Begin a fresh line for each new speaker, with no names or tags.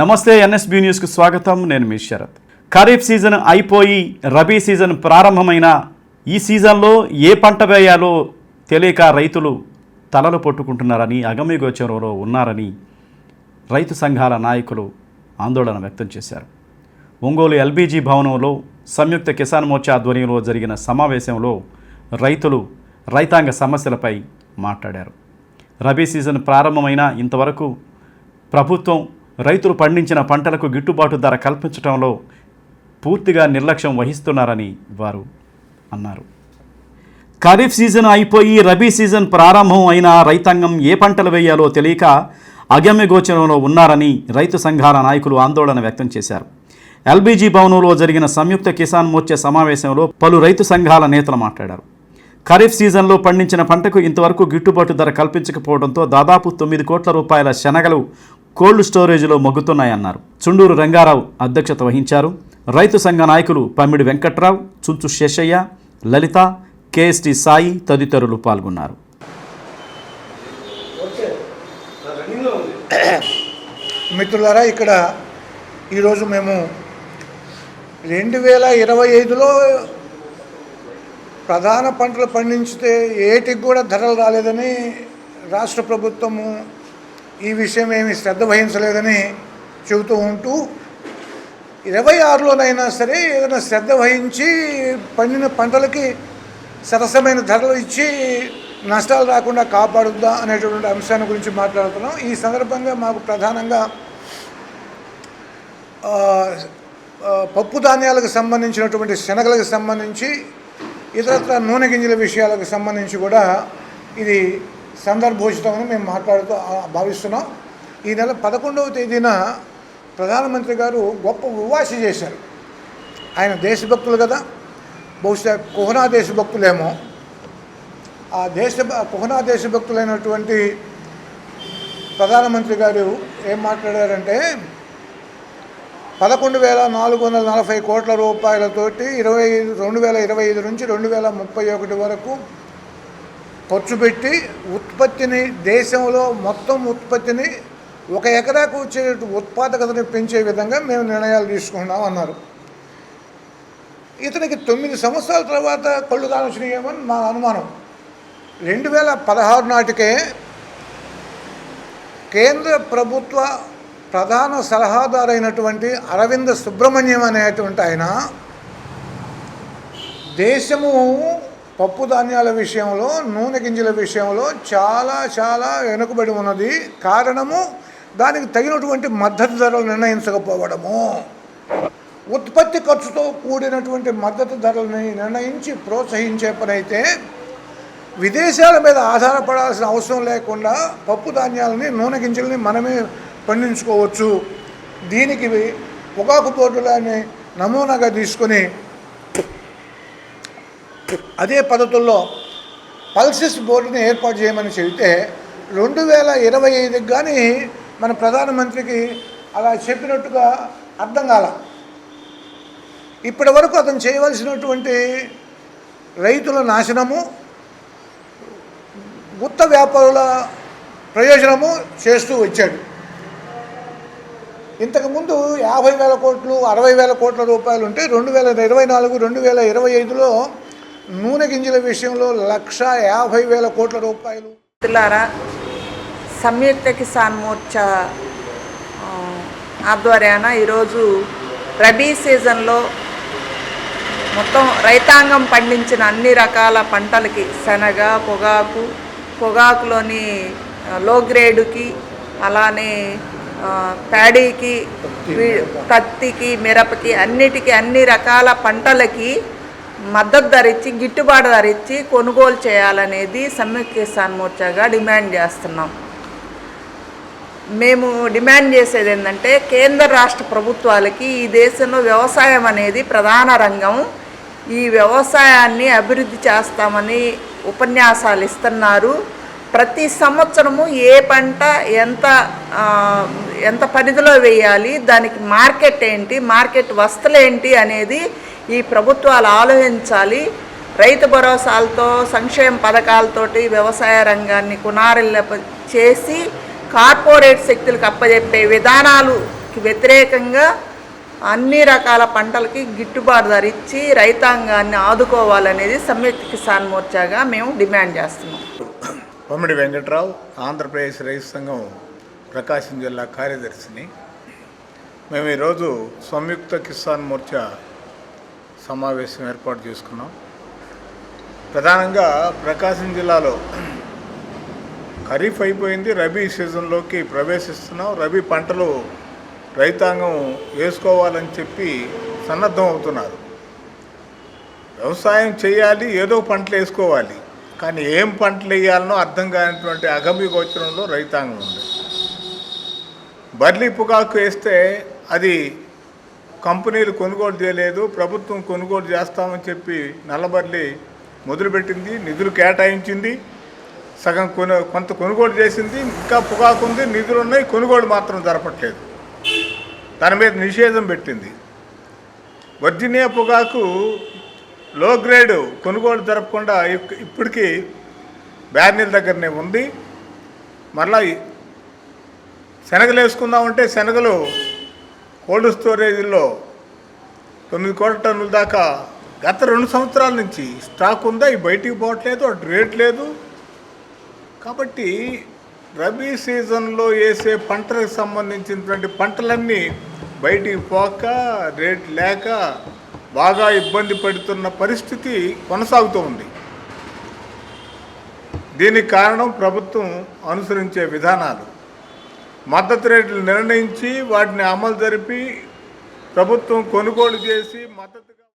నమస్తే ఎన్ఎస్బి న్యూస్కు స్వాగతం. నేను మీ శరత్. ఖరీఫ్ సీజన్ అయిపోయి రబీ సీజన్ ప్రారంభమైన ఈ సీజన్లో ఏ పంట వేయాలో తెలియక రైతులు తలలు పట్టుకుంటున్నారని అగమ్యగోచరంలో ఉన్నారని రైతు సంఘాల నాయకులు ఆందోళన వ్యక్తం చేశారు. ఒంగోలు ఎల్బీజీ భవనంలో సంయుక్త కిసాన్ మోర్చా ఆధ్వర్యంలో జరిగిన సమావేశంలో రైతులు రైతాంగ సమస్యలపై మాట్లాడారు. రబీ సీజన్ ప్రారంభమైన ఇంతవరకు ప్రభుత్వం రైతులు పండించిన పంటలకు గిట్టుబాటు ధర కల్పించడంలో పూర్తిగా నిర్లక్ష్యం వహిస్తున్నారని వారు అన్నారు. ఖరీఫ్ సీజన్ అయిపోయి రబీ సీజన్ ప్రారంభం అయిన రైతాంగం ఏ పంటలు వేయాలో తెలియక అగమ్యగోచరంలో ఉన్నారని రైతు సంఘాల నాయకులు ఆందోళన వ్యక్తం చేశారు. ఎల్బీజీ భవనంలో జరిగిన సంయుక్త కిసాన్ మోర్చా సమావేశంలో పలు రైతు సంఘాల నేతలు మాట్లాడారు. ఖరీఫ్ సీజన్లో పండించిన పంటకు ఇంతవరకు గిట్టుబాటు ధర కల్పించకపోవడంతో దాదాపు తొమ్మిది కోట్ల రూపాయల శనగలు కోల్డ్ స్టోరేజ్లో మొగ్గుతున్నాయన్నారు. చుండూరు రంగారావు అధ్యక్షత వహించారు. రైతు సంఘ నాయకులు పమ్మిడి వెంకట్రావు చుంచు శేషయ్య లలిత కేఎస్టి సాయి తదితరులు పాల్గొన్నారు.
మిత్రులారా ఇక్కడ ఈరోజు మేము రెండు వేల ఇరవై ఐదులో ప్రధాన పంటలు పండించితే ఏటికి కూడా ధరలు రాలేదని రాష్ట్ర ప్రభుత్వము ఈ విషయం ఏమి శ్రద్ధ వహించలేదని చెబుతూ ఉంటూ ఇరవై ఆరులోనైనా సరే ఏదైనా శ్రద్ధ వహించి పండిన పంటలకి సరసమైన ధరలు ఇచ్చి నష్టాలు రాకుండా కాపాడుద్దా అనేటువంటి అంశాన్ని గురించి మాట్లాడుతున్నాం. ఈ సందర్భంగా మాకు ప్రధానంగా పప్పు ధాన్యాలకు సంబంధించినటువంటి శనగలకు సంబంధించి ఇతరత్ర నూనె గింజల విషయాలకు సంబంధించి కూడా ఇది సందర్భోచితమని మేము మాట్లాడుతూ భావిస్తున్నాం. ఈ నెల పదకొండవ తేదీన ప్రధానమంత్రి గారు గొప్ప ఉవాసి చేశారు. ఆయన దేశభక్తులు కదా. బహుశా కుహనా దేశభక్తులేమో. ఆ దేశ కుహనా దేశభక్తులైనటువంటి ప్రధానమంత్రి గారు ఏం మాట్లాడారంటే పదకొండు వేల నాలుగు వందల నలభై కోట్ల రూపాయలతోటి ఇరవై ఐదు రెండు వేల ఇరవై ఐదు నుంచి రెండు వేల ముప్పై ఒకటి వరకు ఖర్చు పెట్టి ఉత్పత్తిని దేశంలో మొత్తం ఉత్పత్తిని ఒక ఎకరాకు వచ్చే ఉత్పాదకతని పెంచే విధంగా మేము నిర్ణయాలు తీసుకున్నాం అన్నారు. ఇతనికి తొమ్మిది సంవత్సరాల తర్వాత కళ్ళు కానొచ్చినాయేమని మా అనుమానం. రెండు వేల పదహారు నాటికే కేంద్ర ప్రభుత్వ ప్రధాన సలహాదారైనటువంటి అరవింద సుబ్రహ్మణ్యం అనేటువంటి ఆయన దేశము పప్పు ధాన్యాల విషయంలో నూనె గింజల విషయంలో చాలా చాలా వెనుకబడి ఉన్నది. కారణము దానికి తగినటువంటి మద్దతు ధరలు నిర్ణయించకపోవడము. ఉత్పత్తి ఖర్చుతో కూడినటువంటి మద్దతు ధరలని నిర్ణయించి ప్రోత్సహించే పనైతే విదేశాల మీద ఆధారపడాల్సిన అవసరం లేకుండా పప్పు ధాన్యాలని నూనె గింజల్ని మనమే పండించుకోవచ్చు. దీనికి పొగాకు బోర్డులని నమూనాగా తీసుకొని అదే పద్ధతుల్లో పల్సెస్ బోర్డుని ఏర్పాటు చేయమని చెబితే రెండు వేల ఇరవై ఐదుకి కానీ మన ప్రధానమంత్రికి అలా చెప్పినట్టుగా అర్థం కాల. ఇప్పటి వరకు అతను చేయవలసినటువంటి రైతుల నాశనము గుత్త వ్యాపారుల ప్రయోజనము చేస్తూ వచ్చాడు. ఇంతకుముందు యాభై వేల కోట్లు అరవై వేల కోట్ల రూపాయలు ఉంటే రెండు వేల ఇరవై నాలుగు రెండు వేల ఇరవై ఐదులో నూనె గింజల విషయంలో లక్ష యాభై వేల కోట్ల రూపాయలు.
సంయుక్త కిసాన్ మోర్చా ఆధ్వర్యాన ఈరోజు రబీ సీజన్లో మొత్తం రైతాంగం పండించిన అన్ని రకాల పంటలకి శనగ పొగాకు పొగాకులోని లో గ్రేడుకి అలానే ప్యాడీకి పత్తికి మిరపకి అన్నిటికీ అన్ని రకాల పంటలకి మద్దతు ధర ఇచ్చి గిట్టుబాటు ధర ఇచ్చి కొనుగోలు చేయాలనేది సమ్మె కిసాన్ మోర్చాగా డిమాండ్ చేస్తున్నాం. మేము డిమాండ్ చేసేది ఏంటంటే కేంద్ర రాష్ట్ర ప్రభుత్వాలకి ఈ దేశంలో వ్యవసాయం అనేది ప్రధాన రంగం. ఈ వ్యవసాయాన్ని అభివృద్ధి చేస్తామని ఉపన్యాసాలు ఇస్తున్నారు. ప్రతి సంవత్సరము ఏ పంట ఎంత ఎంత పరిధిలో వేయాలి దానికి మార్కెట్ ఏంటి మార్కెట్ వస్తులేంటి అనేది ఈ ప్రభుత్వాలు ఆలోచించాలి. రైతు భరోసాలతో సంక్షేమ పథకాలతోటి వ్యవసాయ రంగాన్ని కునారిల్ల చేసి కార్పొరేట్ శక్తులకు అప్పజెప్పే విధానాలు వ్యతిరేకంగా అన్ని రకాల పంటలకి గిట్టుబాటు ధర ఇచ్చి రైతాంగాన్ని ఆదుకోవాలనేది సంయుక్త కిసాన్ మోర్చాగా మేము డిమాండ్ చేస్తున్నాం.
పొమ్మిడి వెంకట్రావు ఆంధ్రప్రదేశ్ రైతు సంఘం ప్రకాశం జిల్లా కార్యదర్శిని. మేము ఈరోజు సంయుక్త కిసాన్ మోర్చా సమావేశం ఏర్పాటు చేసుకున్నాం. ప్రధానంగా ప్రకాశం జిల్లాలో ఖరీఫ్ అయిపోయింది. రబీ సీజన్లోకి ప్రవేశిస్తున్నాం. రబీ పంటలు రైతాంగం వేసుకోవాలని చెప్పి సన్నద్ధం అవుతున్నారు. వ్యవసాయం చేయాలి ఏదో పంటలు వేసుకోవాలి. కానీ ఏం పంటలు వేయాలనో అర్థం కానిటువంటి అగమ్య గోచరంలో రైతాంగం ఉంది. బర్లీ పొగాకు వేస్తే అది కంపెనీలు కొనుగోలు చేయలేదు ప్రభుత్వం కొనుగోలు చేస్తామని చెప్పి నల్లబర్లి మొదలుపెట్టింది నిధులు కేటాయించింది సగం కొను కొంత కొనుగోలు చేసింది ఇంకా పొగాకు ఉంది నిధులు ఉన్నాయి కొనుగోలు మాత్రం జరపట్లేదు. దాని మీద నిషేధం పెట్టింది. వర్జీనియా పొగాకు లో గ్రేడ్ కొనుగోలు జరపకుండా ఇప్పటికీ బ్యార్నీల దగ్గరనే ఉంది. మరలా శనగలు వేసుకుందామంటే శనగలు కోల్డ్ స్టోరేజ్లో తొమ్మిది కోట్ల టన్నుల దాకా గత రెండు సంవత్సరాల నుంచి స్టాక్ ఉందా? ఈ బయటికి పోవట్లేదు అటు రేట్ లేదు. కాబట్టి రబీ సీజన్లో వేసే పంటలకు సంబంధించినటువంటి పంటలన్నీ బయటికి పోక రేట్ లేక బాగా ఇబ్బంది పడుతున్న పరిస్థితి కొనసాగుతూ ఉంది. దీనికి కారణం ప్రభుత్వం అనుసరించే విధానాలు. మద్దతు రేట్లు నిర్ణయించి వాటిని అమలు జరిపి ప్రభుత్వం కొనుగోలు చేసి మద్దతు